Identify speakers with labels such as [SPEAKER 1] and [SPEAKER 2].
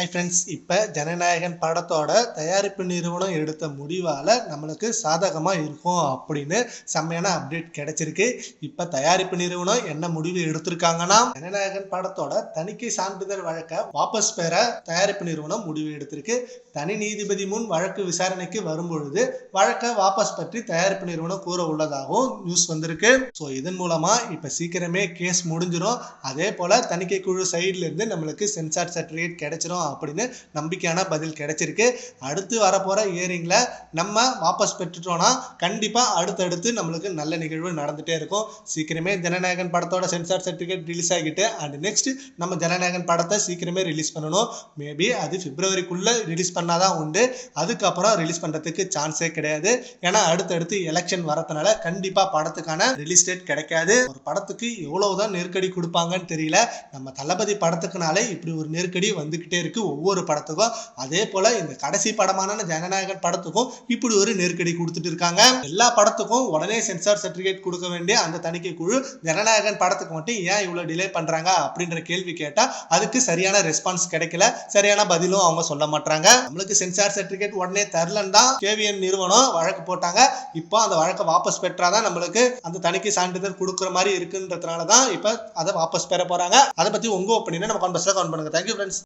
[SPEAKER 1] Hi friends இப்போ ஜனநாயகன் படத்தோட தயாரிப்பு நிறுவனம் எடுத்த முடிவால் நம்மளுக்கு சாதகமாக இருக்கும் அப்படின்னு செம்மையான அப்டேட் கிடைச்சிருக்கு. இப்போ தயாரிப்பு நிறுவனம் என்ன முடிவு எடுத்திருக்காங்கன்னா ஜனநாயகன் படத்தோட தணிக்கை சான்றிதழ் வழக்கை வாபஸ் பெற தயாரிப்பு நிறுவனம் முடிவு எடுத்திருக்கு. தனி நீதிபதி முன் வழக்கு விசாரணைக்கு வரும்பொழுது வழக்கை வாபஸ் பற்றி தயாரிப்பு நிறுவனம் கூற உள்ளதாகவும் நியூஸ் வந்திருக்கு. ஸோ இதன் மூலமாக இப்போ சீக்கிரமே கேஸ் முடிஞ்சிடும் அதே போல் தணிக்கை குழு சைட்லேருந்து நம்மளுக்கு சென்சார் சர்டிஃபிகேட் கிடைச்சிரும் அப்படின்னு நம்பிக்கையான பதில் கிடைச்சிருக்கு. அடுத்து வரப்போற இயரிங்ல நம்ம வாபஸ் பெற்றுட்டோம்னா கண்டிப்பாக அடுத்தடுத்து நம்மளுக்கு நல்ல நிகழ்வு நடந்துகிட்டே இருக்கும். சீக்கிரமே ஜனநாயகன் படத்தோட சென்சார் சர்டிஃபிகேட் ரிலீஸ் ஆகிட்டு அண்ட் நெக்ஸ்ட் நம்ம ஜனநாயகன் படத்தை சீக்கிரமே ரிலீஸ் பண்ணணும். மேபி அது பிப்ரவரிக்குள்ளே ரிலீஸ் பண்ணாதான் உண்டு. அதுக்கப்புறம் ரிலீஸ் பண்ணுறதுக்கு சான்ஸே கிடையாது. ஏன்னா அடுத்தடுத்து எலெக்ஷன் வரதுனால கண்டிப்பாக படத்துக்கான ரிலீஸ் டேட் கிடைக்காது. ஒரு படத்துக்கு எவ்வளவுதான் நெருக்கடி கொடுப்பாங்கன்னு தெரியல. நம்ம தளபதி படத்துக்குனாலே இப்படி ஒரு நெருக்கடி வந்துக்கிட்டே இருக்கு. ஒவ்வொரு படத்துக்கும். அதே போல இந்த கடைசி படமான ஜனநாயகன் படத்துக்கும் இப்படி ஒரு நெருக்கடி கொடுத்துட்டு இருக்காங்க. எல்லா படத்துக்கும் உடனே சென்சார் சர்டிபிகேட் கொடுக்க வேண்டிய அந்த தணிக்கை குழு ஜனநாயகன் படத்துக்கு மட்டும் ஏன் இவ்வளவு டிலே பண்றாங்க அப்படின்ற கேள்வி கேட்டா அதுக்கு சரியான ரெஸ்பான்ஸ் கிடைக்கல. சரியான பதிலும் அவங்க சொல்ல மாட்டாங்க நம்மளுக்கு சென்சார் சர்டிபிகேட் உடனே தரலன்னு தான் கேவிஎன் நிறுவனம் வழக்கு போட்டாங்க. இப்போ அந்த வழக்கை வாபஸ் பெற்றாதான் நம்மளுக்கு அந்த தணிக்கை சான்றிதழ் கொடுக்குற மாதிரி இருக்குன்றதுனால தான் இப்போ அதை வாபஸ் பெற போறாங்க. அதை பத்தி உங்க ஒப்பீனியனை நம்ம கான்பஸ்ல கவுண்ட் பண்ணுங்க. Thank you friends